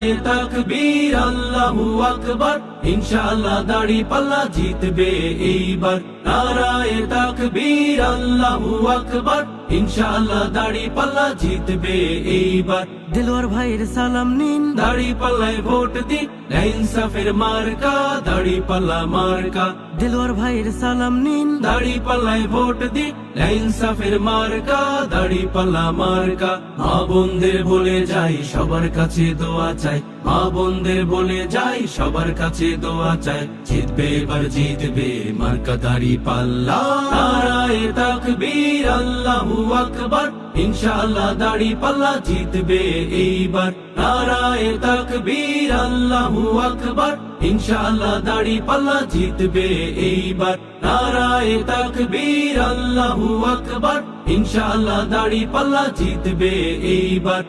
তাকবীর আল্লাহু আকবার। ইনশাআল্লাহ দাড়ি পাল্লা জিতবে এইবার। নারায়ে তকবীর আল্লাহু আকবার। ইনশাআল্লাহ দাড়ি পাল্লা জিতবে এইবার। দিলওয়ার ভাইয়ের সালাম নিন। দাড়ি পাল্লায় ভোট দিন। ইনসাফের মার্কা দাড়ি পাল্লা মার্কা। দিলওয়ার ভাইয়ের সালাম নিন। দাড়ি পাল্লায় ভোট দিন। ইনসাফের মার্কা দাড়ি পাল্লা মার্কা। মা বোনদের বলে যাই সবার কাছে দোয়া চাই। মা বোনদের বলে যাই সবার কাছে দোয়া চাই। জিতবে এবার জিতবে মার্কা দাড়ি পাল্লা নারায়ে তাকবীর, আল্লাহু আকবার। ইনশাআল্লাহ দাড়ি পাল্লা জিতবে এইবার। নারায়ে তাকবীর, আল্লাহু আকবার। ইনশাআল্লাহ দাড়ি পাল্লা জিতবে এইবার। নারায়ে তাকবীর, আল্লাহু আকবার। ইনশাআল্লাহ দাড়ি পাল্লা জিতবে এইবার।